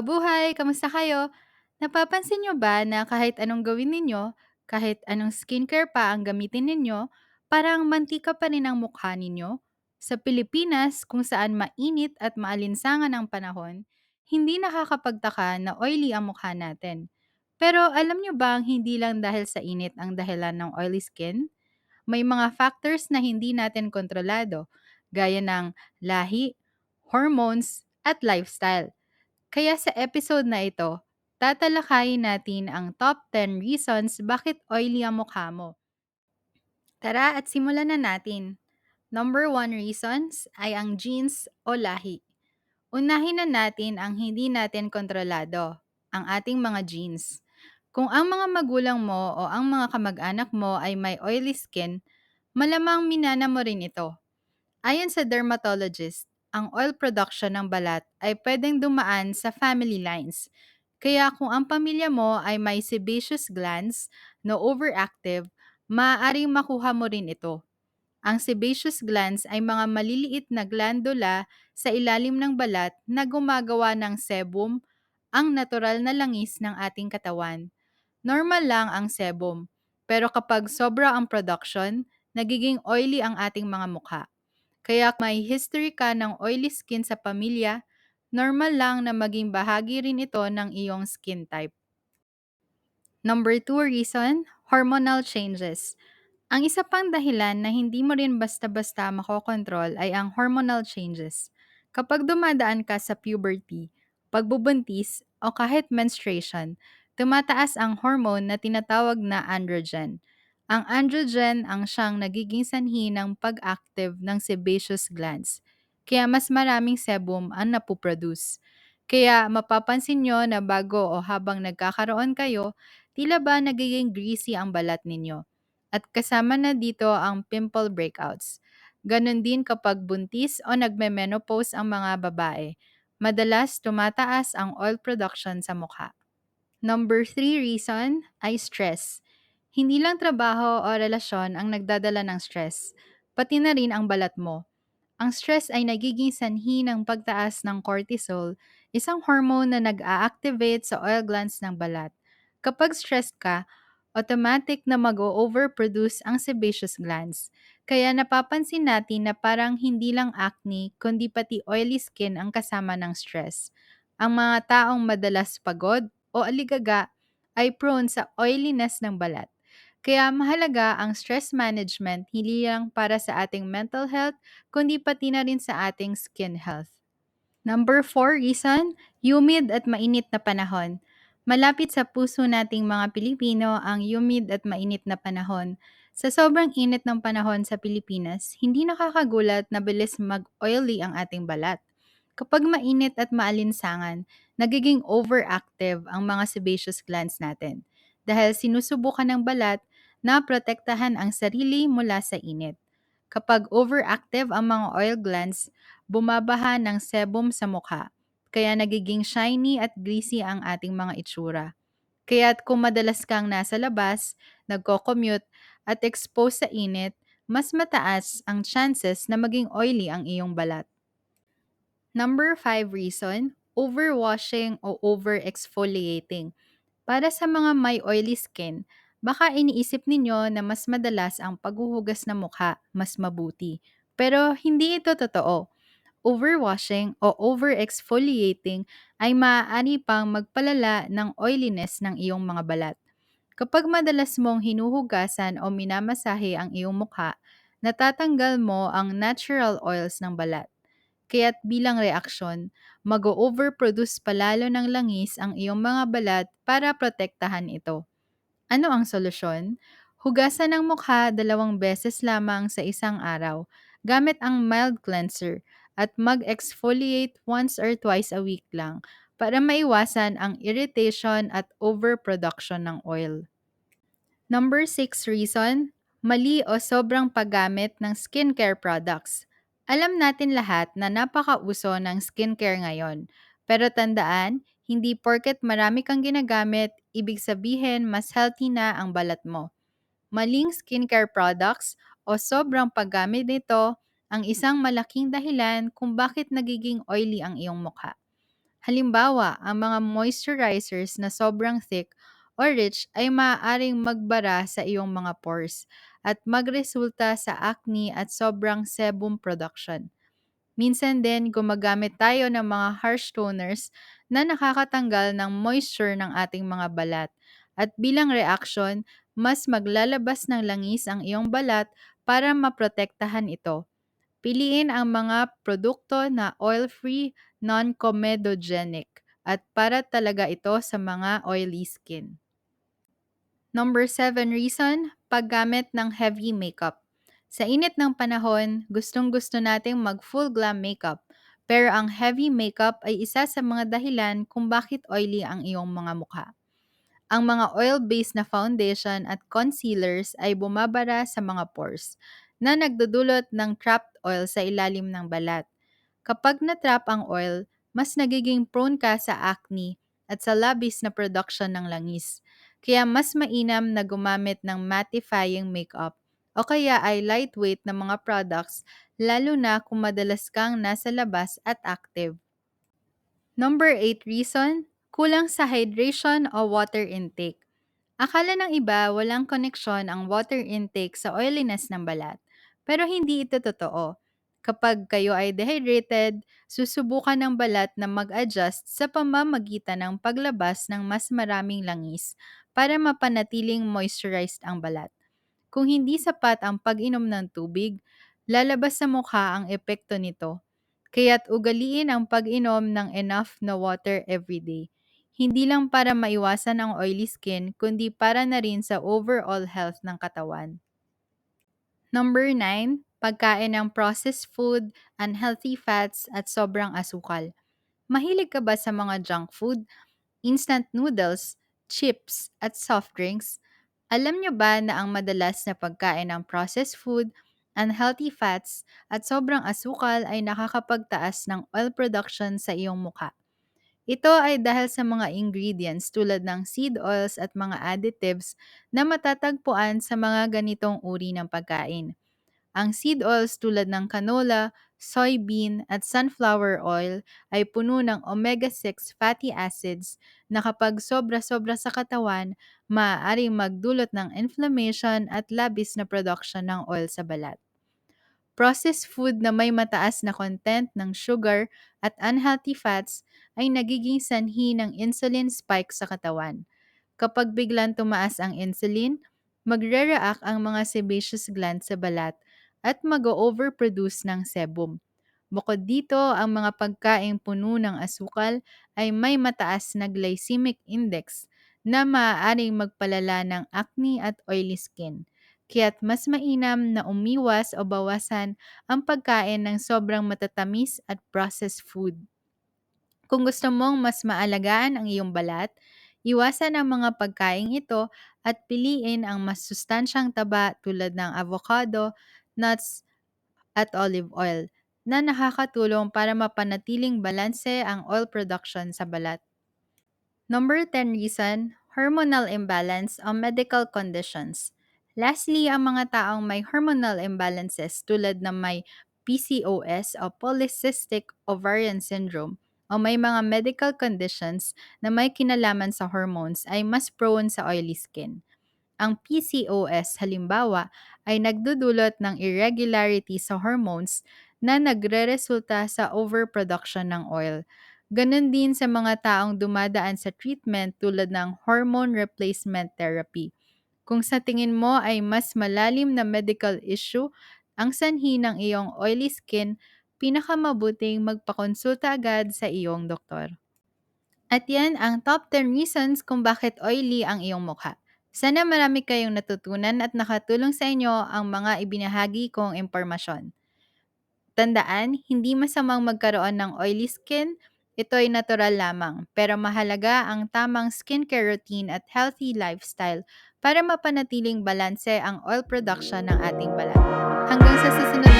Mabuhay! Kamusta kayo? Napapansin niyo ba na kahit anong gawin ninyo, kahit anong skincare pa ang gamitin ninyo, parang mantika pa rin ang mukha ninyo? Sa Pilipinas, kung saan mainit at maalinsangan ang panahon, hindi nakakapagtaka na oily ang mukha natin. Pero alam niyo ba ang hindi lang dahil sa init ang dahilan ng oily skin? May mga factors na hindi natin kontrolado, gaya ng lahi, hormones, at lifestyle. Kaya sa episode na ito, tatalakayin natin ang top 10 reasons bakit oily ang mukha mo. Tara at simulan na natin. Number 1 reasons ay ang genes o lahi. Unahin na natin ang hindi natin kontrolado, ang ating mga genes. Kung ang mga magulang mo o ang mga kamag-anak mo ay may oily skin, malamang minana mo rin ito. Ayon sa dermatologist, ang oil production ng balat ay pwedeng dumaan sa family lines. Kaya kung ang pamilya mo ay may sebaceous glands na overactive, maaaring makuha mo rin ito. Ang sebaceous glands ay mga maliliit na glandula sa ilalim ng balat na gumagawa ng sebum, ang natural na langis ng ating katawan. Normal lang ang sebum, pero kapag sobra ang production, nagiging oily ang ating mga mukha. Kaya may history ka ng oily skin sa pamilya, normal lang na maging bahagi rin ito ng iyong skin type. Number 2 reason, hormonal changes. Ang isa pang dahilan na hindi mo rin basta-basta makokontrol ay ang hormonal changes. Kapag dumadaan ka sa puberty, pagbubuntis, o kahit menstruation, tumataas ang hormone na tinatawag na androgen. Ang androgen ang siyang nagiging sanhi ng pag-active ng sebaceous glands. Kaya mas maraming sebum ang napoproduce. Kaya mapapansin nyo na bago o habang nagkakaroon kayo, tila ba nagiging greasy ang balat ninyo. At kasama na dito ang pimple breakouts. Ganon din kapag buntis o nagme-menopause ang mga babae. Madalas tumataas ang oil production sa mukha. Number 3 reason ay stress. Hindi lang trabaho o relasyon ang nagdadala ng stress, pati na rin ang balat mo. Ang stress ay nagiging sanhi ng pagtaas ng cortisol, isang hormone na nag-a-activate sa oil glands ng balat. Kapag stressed ka, automatic na mag-overproduce ang sebaceous glands. Kaya napapansin natin na parang hindi lang acne, kundi pati oily skin ang kasama ng stress. Ang mga taong madalas pagod o aligaga ay prone sa oiliness ng balat. Kaya mahalaga ang stress management hindi lang para sa ating mental health, kundi pati na rin sa ating skin health. Number 4 reason, humid at mainit na panahon. Malapit sa puso nating mga Pilipino ang humid at mainit na panahon. Sa sobrang init ng panahon sa Pilipinas, hindi nakakagulat na bilis mag-oily ang ating balat. Kapag mainit at maalinsangan, nagiging overactive ang mga sebaceous glands natin dahil sinusubukan ng balat na protektahan ang sarili mula sa init. Kapag overactive ang mga oil glands, bumabaha ng sebum sa mukha, kaya nagiging shiny at greasy ang ating mga itsura. Kaya't kung madalas kang nasa labas, nagko-commute at exposed sa init, mas mataas ang chances na maging oily ang iyong balat. Number 5 reason, overwashing o over-exfoliating. Para sa mga may oily skin, baka iniisip ninyo na mas madalas ang paghuhugas ng mukha, mas mabuti. Pero hindi ito totoo. Overwashing o over-exfoliating ay maaari pang magpalala ng oiliness ng iyong mga balat. Kapag madalas mong hinuhugasan o minamasahe ang iyong mukha, natatanggal mo ang natural oils ng balat. Kaya't bilang reaksyon, mag-overproduce palalo ng langis ang iyong mga balat para protektahan ito. Ano ang solusyon? Hugasan ng mukha dalawang beses lamang sa isang araw gamit ang mild cleanser at mag-exfoliate once or twice a week lang para maiwasan ang irritation at overproduction ng oil. Number 6 reason, mali o sobrang paggamit ng skincare products. Alam natin lahat na napakauso ng skincare ngayon. Pero tandaan, hindi porket marami kang ginagamit, ibig sabihin mas healthy na ang balat mo. Maling skincare products o sobrang paggamit nito ang isang malaking dahilan kung bakit nagiging oily ang iyong mukha. Halimbawa, ang mga moisturizers na sobrang thick o rich ay maaaring magbara sa iyong mga pores at magresulta sa acne at sobrang sebum production. Minsan din gumagamit tayo ng mga harsh toners na nakakatanggal ng moisture ng ating mga balat. At bilang reaction, mas maglalabas ng langis ang iyong balat para maprotektahan ito. Piliin ang mga produkto na oil-free, non-comedogenic at para talaga ito sa mga oily skin. Number 7 reason, paggamit ng heavy makeup. Sa init ng panahon, gustong-gusto nating mag full glam makeup. Pero ang heavy makeup ay isa sa mga dahilan kung bakit oily ang iyong mga mukha. Ang mga oil-based na foundation at concealers ay bumabara sa mga pores na nagdudulot ng trapped oil sa ilalim ng balat. Kapag natrap ang oil, mas nagiging prone ka sa acne at sa labis na production ng langis. Kaya mas mainam na gumamit ng mattifying makeup o kaya ay lightweight na mga products lalo na kung madalas kang nasa labas at active. Number 8 reason, kulang sa hydration o water intake. Akala ng iba walang koneksyon ang water intake sa oiliness ng balat. Pero hindi ito totoo. Kapag kayo ay dehydrated, susubukan ng balat na mag-adjust sa pamamagitan ng paglabas ng mas maraming langis para mapanatiling moisturized ang balat. Kung hindi sapat ang pag-inom ng tubig, lalabas sa mukha ang epekto nito. Kaya't ugaliin ang pag-inom ng enough na water every day. Hindi lang para maiwasan ang oily skin, kundi para na rin sa overall health ng katawan. Number 9, pagkain ng processed food, unhealthy fats at sobrang asukal. Mahilig ka ba sa mga junk food, instant noodles, chips at soft drinks? Alam nyo ba na ang madalas na pagkain ng processed food, unhealthy fats at sobrang asukal ay nakakapagtaas ng oil production sa iyong mukha? Ito ay dahil sa mga ingredients tulad ng seed oils at mga additives na matatagpuan sa mga ganitong uri ng pagkain. Ang seed oils tulad ng canola, soybean at sunflower oil ay puno ng omega-6 fatty acids na kapag sobra-sobra sa katawan, maaaring magdulot ng inflammation at labis na production ng oil sa balat. Processed food na may mataas na content ng sugar at unhealthy fats ay nagiging sanhi ng insulin spike sa katawan. Kapag biglang tumaas ang insulin, magre-react ang mga sebaceous glands sa balat at mag-overproduce ng sebum. Bukod dito, ang mga pagkaing puno ng asukal ay may mataas na glycemic index na maaaring magpalala ng acne at oily skin. Kaya't mas mainam na umiwas o bawasan ang pagkain ng sobrang matatamis at processed food. Kung gusto mong mas maalagaan ang iyong balat, iwasan ang mga pagkain ito at piliin ang mas sustansyang taba tulad ng avocado, nuts, at olive oil na nakakatulong para mapanatiling balanse ang oil production sa balat. Number 10 reason, hormonal imbalance o medical conditions. Lastly, ang mga taong may hormonal imbalances tulad ng may PCOS o Polycystic Ovarian Syndrome o may mga medical conditions na may kinalaman sa hormones ay mas prone sa oily skin. Ang PCOS halimbawa ay nagdudulot ng irregularity sa hormones na nagre-resulta sa overproduction ng oil. Ganon din sa mga taong dumadaan sa treatment tulad ng hormone replacement therapy. Kung sa tingin mo ay mas malalim na medical issue ang sanhi ng iyong oily skin, pinakamabuting magpakonsulta agad sa iyong doktor. At yan ang top 10 reasons kung bakit oily ang iyong mukha. Sana marami kayong natutunan at nakatulong sa inyo ang mga ibinahagi kong impormasyon. Tandaan, hindi masamang magkaroon ng oily skin, ito ay natural lamang, pero mahalaga ang tamang skincare routine at healthy lifestyle para mapanatiling balanse ang oil production ng ating balat. Hanggang sa susunod